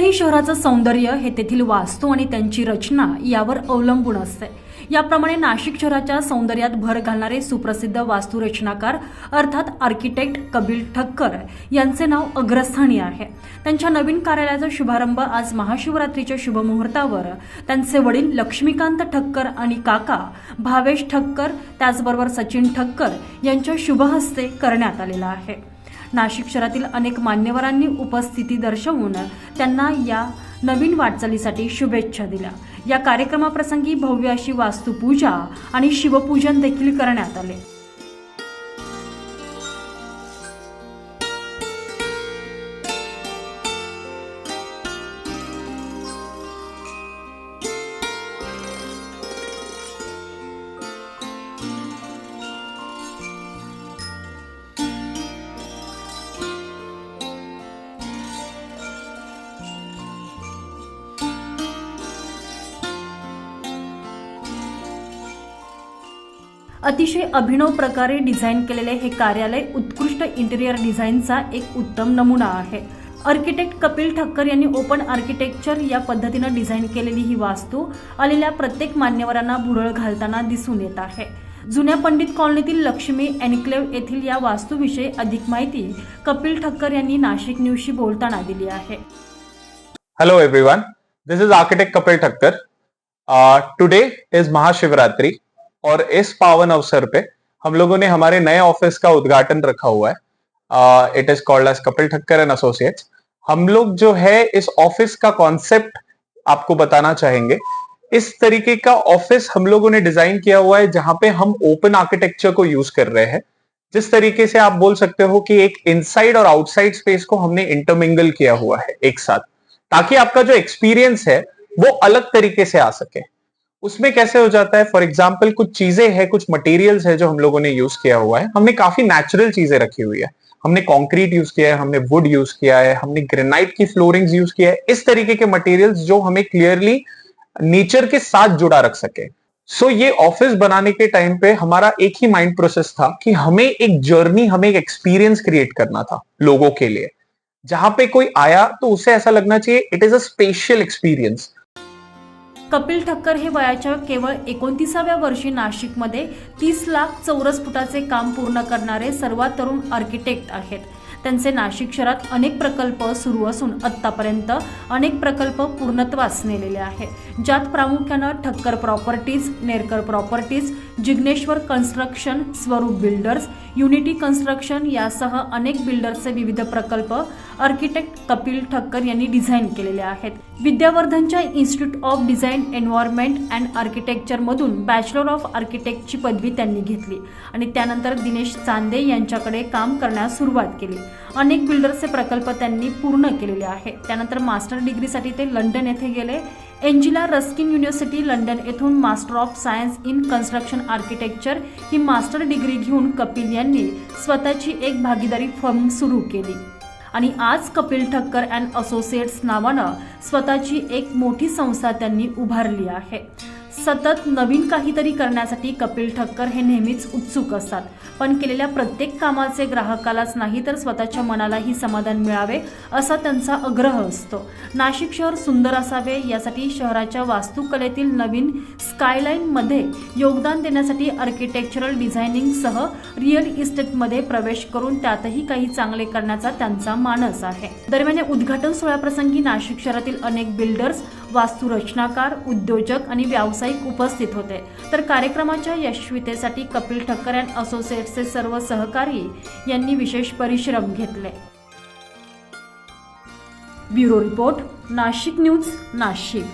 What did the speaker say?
कोणत्याही शहराचं सौंदर्य हे तेथील वास्तू आणि त्यांची रचना यावर अवलंबून असते. याप्रमाणे नाशिक शहराच्या सौंदर्यात भर घालणारे सुप्रसिद्ध वास्तुरचनाकार अर्थात आर्किटेक्ट कपिल ठक्कर यांचे नाव अग्रस्थानी आहे. त्यांच्या नवीन कार्यालयाचा शुभारंभ आज महाशिवरात्रीच्या शुभमुहूर्तावर त्यांचे वडील लक्ष्मीकांत ठक्कर आणि काका भावेश ठक्कर त्याचबरोबर सचिन ठक्कर यांच्या शुभहस्ते करण्यात आलेला आहे. नाशिक शहरातील अनेक मान्यवरांनी उपस्थिती दर्शवून त्यांना या नवीन वाटचालीसाठी शुभेच्छा दिल्या. या कार्यक्रमाप्रसंगी भव्य अशी वास्तुपूजा आणि शिवपूजन देखील करण्यात आले. अतिशय अभिनव प्रकारे डिझाईन केलेले हे कार्यालय उत्कृष्ट इंटेरियर डिझाईनचा एक उत्तम नमुना आहे. आर्किटेक्ट कपिल ठक्कर यांनी ओपन आर्किटेक्चर या पद्धतीनं डिझाईन केलेली ही वास्तू आलेल्या प्रत्येक मान्यवरांना भुरळ घालताना दिसून येत आहे. जुन्या पंडित कॉलनीतील लक्ष्मी एन्क्लेव्ह येथील या वास्तूविषयी अधिक माहिती कपिल ठक्कर यांनी नाशिक न्यूजशी बोलताना दिली आहे. Hello everyone this is architect Kapil Thakkar. Today is Mahashivratri और इस पावन अवसर पे हम लोगों ने हमारे नए ऑफ़िस का उद्घाटन रखा हुआ है। It is called as Kapil Thakkar and associates हम लोग जो है इस ऑफ़िस का कॉन्सेप्ट आपको बताना चाहेंगे। इस तरीके का ऑफ़िस हम लोगों ने डिज़ाइन किया हुआ है जहाँ पे हम ओपन आर्किटेक्चर को यूज़ कर रहे हैं। जिस तरीके से आप बोल सकते हो कि एक इनसाइड और आउटसाइड स्पेस को हमने इंटरमिंगल किया हुआ है एक साथ। ताकि आपका जो एक्सपीरियंस है वो अलग तरीके से आ सके। उसमें कैसे हो जाता है? फॉर एग्ज़ाम्पल कुछ चीज़ें हैं कुछ मटेरियल्स है जो हम लोगों ने यूज़ किया हुआ है। हमने काफ़ी नेचुरल चीज़ें रखी हुई है। हमने कंक्रीट यूज़ किया है हमने वुड यूज़ किया है हमने ग्रेनाइट की फ्लोरिंग्स यूज़ किया है। इस तरीके के मटेरियल्स जो हमें क्लियरली नेचर के साथ जुड़ा रख सके। सो so, ये ऑफ़िस बनाने के टाइम पे हमारा एक ही माइंड प्रोसेस था कि हमें एक जर्नी हमें एक एक्सपीरियंस क्रिएट करना था लोगों के लिए। जहाँ पे कोई आया तो उसे ऐसा लगना चाहिए it is a special experience Kapil Thakkar हे वयाच्या केवळ एकोणतीसाव्या वर्षी नाशिकमध्ये तीस लाख चौरस फुटाचे काम पूर्ण करणारे सर्वात तरुण आर्किटेक्ट आहेत. त्यांचे नाशिक शहरात अनेक प्रकल्प सुरू असून आत्तापर्यंत अनेक प्रकल्प पूर्णत्वास नेलेले आहे ज्यात प्रामुख्यानं Thakkar properties Nerkar properties Jigneshwar construction Swaroop builders unity construction यासह अनेक बिल्डर्सचे विविध प्रकल्प आर्किटेक्ट कपिल ठक्कर यांनी डिझाईन केलेले आहेत. विद्यावर्धनच्या institute of design environment and आर्किटेक्चरमधून bachelor of आर्किटेक्टची पदवी त्यांनी घेतली आणि त्यानंतर दिनेश चांदे यांच्याकडे काम करण्यास सुरुवात केली. अनेक बिल्डर्सचे प्रकल्प त्यांनी पूर्ण केलेले आहेत. त्यानंतर मास्टर डिग्रीसाठी ते लंडन येथे गेले. एंजिला रस्किन युनिव्हर्सिटी लंडन येथून master of science in construction architecture he master degree घेऊन कपिल यांनी स्वतःची एक भागीदारी फर्म सुरू केली. आणि आज कपिल ठक्कर अँड असोसिएट्स नावानं स्वतःची एक मोठी संस्था त्यांनी उभारली आहे. सतत नवीन काहीतरी करण्यासाठी कपिल ठक्कर हे नेहमीच उत्सुक असतात. पण केलेल्या प्रत्येक कामाचे ग्राहकालाच नाही तर स्वतःच्या मनालाही समाधान मिळावे असा त्यांचा आग्रह असतो. नाशिक शहर सुंदर असावे यासाठी शहराच्या वास्तुकलेतील नवीन स्कायलाईनमध्ये योगदान देण्यासाठी आर्किटेक्चरल डिझायनिंगसह रिअल इस्टेटमध्ये प्रवेश करून त्यातही काही चांगले करण्याचा त्यांचा मानस आहे. दरम्यान या उद्घाटन सोहळ्याप्रसंगी नाशिक शहरातील अनेक बिल्डर्स वास्तुरचनाकार उद्योजक आणि व्यावसायिक उपस्थित होते. तर कार्यक्रमाच्या यशस्वीतेसाठी कपिल ठक्कर अँड असोसिएट्सचे सर्व सहकारी यांनी विशेष परिश्रम घेतले. Bureau report Nashik news Nashik.